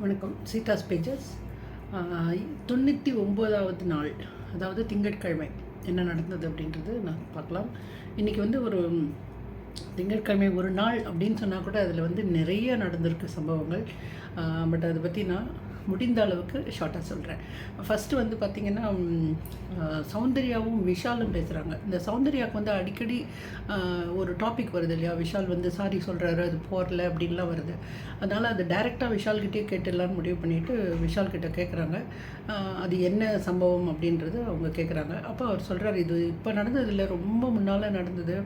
வணக்கம். சீதாஸ் பேஜஸ். தொண்ணூற்றி ஒம்போதாவது நாள் அதாவது திங்கட்கிழமை என்ன நடந்தது அப்படின்றது நான் பார்க்கலாம். இன்றைக்கி வந்து ஒரு திங்கட்கிழமை ஒரு நாள் அப்படின்னு சொன்னால் கூட அதில் வந்து நிறைய நடந்திருக்கு சம்பவங்கள். பட் அதை பற்றி நான் முடிந்த அளவுக்கு ஷார்ட்டாக சொல்கிறேன் ஃபஸ்ட்டு வந்து பார்த்திங்கன்னா சௌந்தர்யாவும் விஷாலும் பேசுகிறாங்க இந்த சௌந்தர்யாவுக்கு வந்து அடிக்கடி ஒரு டாபிக் வருது இல்லையா? விஷால் வந்து சாரி சொல்கிறாரு அது போகல அப்படின்லாம் வருது. அதனால் அது டைரெக்டாக விஷால்கிட்டே கேட்டுடலான்னு முடிவு பண்ணிவிட்டு விஷால்கிட்ட கேட்குறாங்க அது என்ன சம்பவம் அப்படின்றது அவங்க கேட்குறாங்க அப்போ அவர் சொல்கிறார் இது இப்போ நடந்ததில்ல ரொம்ப முன்னால் நடந்தது.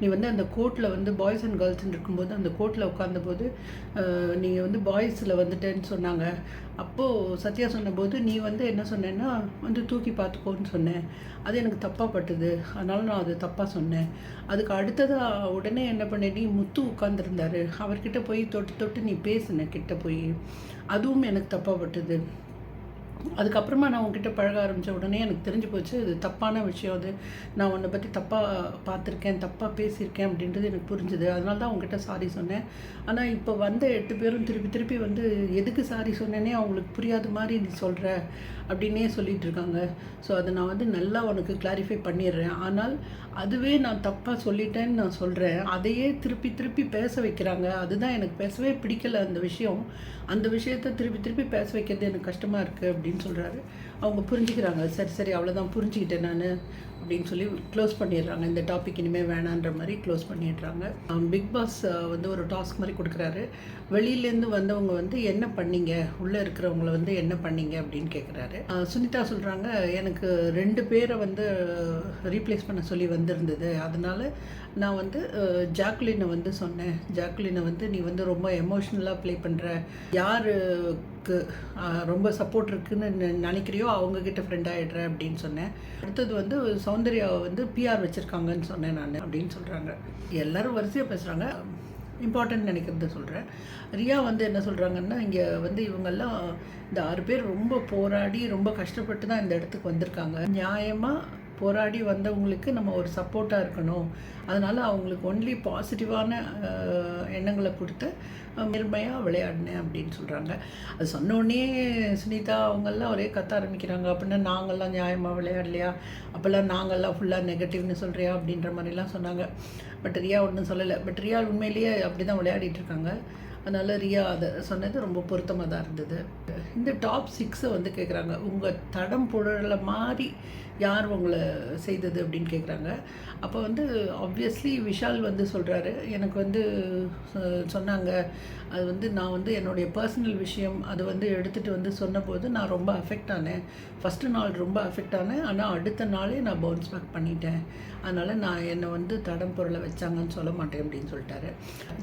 நீ வந்து அந்த கோர்ட்டில் வந்து பாய்ஸ் அண்ட் கேர்ள்ஸ்ன்னு இருக்கும்போது அந்த கோர்ட்டில் உட்காந்தபோது நீங்கள் வந்து பாய்ஸில் வந்துட்டேன்னு சொன்னாங்க. அப்போது சத்யா சொன்னபோது நீ வந்து என்ன சொன்னேன்னா வந்து தூக்கி பார்த்துக்கோன்னு சொன்னேன். அது எனக்கு தப்பாக பட்டுது. அதனால நான் அது தப்பாக சொன்னேன். அதுக்கு அடுத்ததாக உடனே என்ன பண்ணேன் நீ முத்து உட்காந்துருந்தாரு அவர்கிட்ட போய் தொட்டு தொட்டு நீ பேசுன கிட்ட போய். அதுவும் எனக்கு தப்பாக பட்டுது. அதுக்கப்புறமா நான் உங்ககிட்ட பழக ஆரம்பித்த உடனே எனக்கு தெரிஞ்சு போச்சு இது தப்பான விஷயம் அது. நான் உன்னை பற்றி தப்பாக பார்த்துருக்கேன் தப்பாக பேசியிருக்கேன் அப்படின்றது எனக்கு புரிஞ்சுது. அதனால தான் உங்ககிட்ட சாரி சொன்னேன். ஆனால் இப்போ வந்த எட்டு பேரும் திருப்பி திருப்பி வந்து எதுக்கு சாரி சொன்னேனே? அவங்களுக்கு புரியாத மாதிரி நீ சொல்கிற அப்படின்னே சொல்லிகிட்டு இருக்காங்க. ஸோ அதை நான் வந்து நல்லா உனக்கு கிளாரிஃபை பண்ணிடுறேன். ஆனால் அதுவே நான் தப்பாக சொல்லிட்டேன்னு நான் சொல்கிறேன் அதையே திருப்பி திருப்பி பேச வைக்கிறாங்க. அதுதான் எனக்கு பேசவே பிடிக்கல அந்த விஷயம். அந்த விஷயத்த திருப்பி திருப்பி பேச வைக்கிறது எனக்கு கஷ்டமாக இருக்குது அப்படின்னு சொல்கிறாரு அவங்க புரிஞ்சுக்கிறாங்க. சரி சரி அவ்வளோதான் புரிஞ்சுக்கிட்டேன் நான். அப்படின்னு சொல்லி க்ளோஸ் பண்ணிடுறாங்க. இந்த டாபிக் இனிமேல் வேணான்ற மாதிரி க்ளோஸ் பண்ணிடுறாங்க. பிக் பாஸ் வந்து ஒரு டாஸ்க் மாதிரி கொடுக்குறாரு. வெளியிலேருந்து வந்தவங்க வந்து என்ன பண்ணீங்க? உள்ளே இருக்கிறவங்கள வந்து என்ன பண்ணீங்க? அப்படின்னு கேட்குறாரு சுனிதா சொல்கிறாங்க எனக்கு ரெண்டு பேரை வந்து ரீப்ளேஸ் பண்ண சொல்லி வந்திருந்தது. அதனால் நான் வந்து ஜாக்குலினை ஜாக்லினை வந்து சொன்னேன். ஜாக்லினை வந்து நீ வந்து ரொம்ப எமோஷ்னலாக ப்ளே பண்ணுற யாருக்கு ரொம்ப சப்போர்ட் இருக்குன்னு நினைக்கிறியோ அவங்கக்கிட்ட ஃப்ரெண்ட் ஆகிடுற அப்படின்னு சொன்னேன். அடுத்தது வந்து சௌந்தர்யாவை வந்து பிஆர் வச்சுருக்காங்கன்னு சொன்னேன் நான் அப்படின்னு சொல்கிறாங்க எல்லோரும் வரிசையாக பேசுகிறாங்க இம்பார்ட்டன்ட் நினைக்கிறத சொல்கிறேன் ரியா வந்து என்ன சொல்கிறாங்கன்னா இங்கே வந்து இவங்கெல்லாம் இந்த ஆறு பேர் ரொம்ப போராடி ரொம்ப கஷ்டப்பட்டு தான் இந்த இடத்துக்கு வந்திருக்காங்க. நியாயமாக போராடி வந்தவங்களுக்கு நம்ம ஒரு சப்போர்ட்டாக இருக்கணும். அதனால் அவங்களுக்கு ஒன்லி பாசிட்டிவான எண்ணங்களை கொடுத்து நேர்மையாக விளையாடினேன் அப்படின்னு சொல்கிறாங்க அது சொன்னோடனே சுனிதா அவங்கெல்லாம் ஒரே கத்த ஆரம்பிக்கிறாங்க. அப்படின்னா நாங்கள்லாம் நியாயமாக விளையாடலையா? அப்போல்லாம் நாங்கள்லாம் ஃபுல்லாக நெகட்டிவ்னு சொல்கிறியா அப்படின்ற மாதிரிலாம் சொன்னாங்க. பட் ரியா ஒன்றும் சொல்லலை. பட் ரியா உண்மையிலேயே அப்படி தான் விளையாடிட்டு இருக்காங்க. அதனால் ரியா அதை சொன்னது ரொம்ப பொருத்தமாக தான் இருந்தது. இந்த டாப் சிக்ஸை வந்து கேட்குறாங்க உங்கள் தடம் புழல மாதிரி யார் உங்களை செய்தது அப்படின்னு கேட்குறாங்க அப்போ வந்து ஆப்வியஸ்லி விஷால் வந்து சொல்கிறாரு எனக்கு வந்து சொன்னாங்க. அது வந்து நான் வந்து என்னுடைய பர்சனல் விஷயம் அது வந்து எடுத்துகிட்டு வந்து சொன்னபோது நான் ரொம்ப அஃபெக்ட் ஆனேன். ஃபஸ்ட்டு நாள் ரொம்ப அஃபெக்ட் ஆனேன். ஆனால் அடுத்த நாளே நான் பவுன்ஸ் பேக் பண்ணிட்டேன். அதனால் நான் என்னை வந்து தடம் பொருளை வச்சாங்கன்னு சொல்ல மாட்டேன் அப்படின்னு சொல்லிட்டாரு.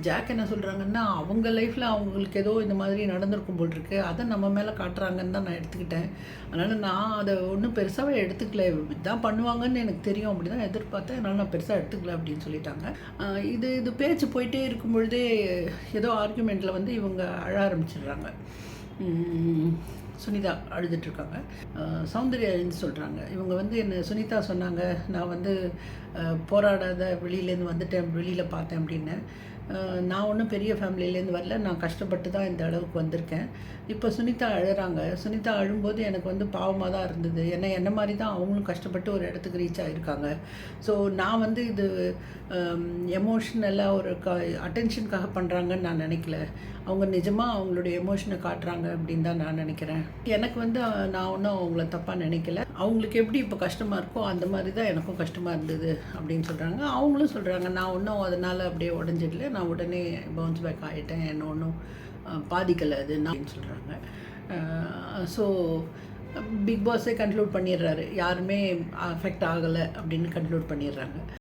ஜாக் என்ன சொல்கிறாங்கன்னா அவங்க லைஃப்பில் அவங்களுக்கு ஏதோ இந்த மாதிரி நடந்திருக்கும் போல் இருக்கு. அதை நம்ம மேலே காட்டுறாங்கன்னு தான் நான் எடுத்துக்கிட்டேன். அதனால் நான் அதை ஒன்றும் பெருசாகவே எடுத்துக்கல. இதான் பண்ணுவாங்கன்னு எனக்கு தெரியும். அப்படி தான் எதிர்பார்த்தேன். அதனால் நான் பெருசாக எடுத்துக்கல அப்படின்னு சொல்லிட்டாங்க. இது இது பேச்சு போயிட்டே இருக்கும் பொழுதே ஏதோ ஆர்குமெண்ட்டில் வந்து இவங்க அழ ஆரம்பிச்சிடுறாங்க. சுனிதா அழுதுட்ருக்காங்க சௌந்தர்யா எழுந்து சொல்கிறாங்க இவங்க வந்து என்ன சுனிதா சொன்னாங்க நான் வந்து போராடாத வெளியிலேருந்து வந்துட்டேன் வெளியில் பார்த்தேன் அப்படின்னு. நான் ஒன்றும் பெரிய ஃபேமிலியிலேருந்து வரல. நான் கஷ்டப்பட்டு தான் இந்த அளவுக்கு வந்திருக்கேன். இப்போ சுனிதா அழுகிறாங்க சுனிதா அழும்போது எனக்கு வந்து பாவமாக தான் இருந்தது. ஏன்னா என்ன மாதிரி தான் அவங்களும் கஷ்டப்பட்டு ஒரு இடத்துக்கு ரீச் ஆகிருக்காங்க ஸோ நான் வந்து இது எமோஷ்னலாக ஒரு க அட்டென்ஷனுக்காக பண்ணுறாங்கன்னு நான் நினைக்கல. அவங்க நிஜமாக அவங்களுடைய எமோஷனை காட்டுறாங்க அப்படின்னு தான் நான் நினைக்கிறேன். எனக்கு வந்து நான் ஒன்றும் அவங்கள தப்பாக நினைக்கல. அவங்களுக்கு எப்படி இப்போ கஷ்டமாக இருக்கோ அந்த மாதிரி தான் எனக்கும் கஷ்டமாக இருந்தது அப்படின்னு சொல்கிறாங்க அவங்களும் சொல்கிறாங்க நான் ஒன்றும் அதனால் அப்படியே உடஞ்சிடல. நான் உடனே பவுன்ஸ் பேக் ஆகிட்டேன் என்ன ஒன்றும் பாதிக்கலை அது அப்படின்னு சொல்கிறாங்க ஸோ பிக் பாஸே கன்க்ளூட் பண்ணிடுறாரு. யாருமே அஃபெக்ட் ஆகலை அப்படின்னு கன்க்ளூட் பண்ணிடுறாங்க.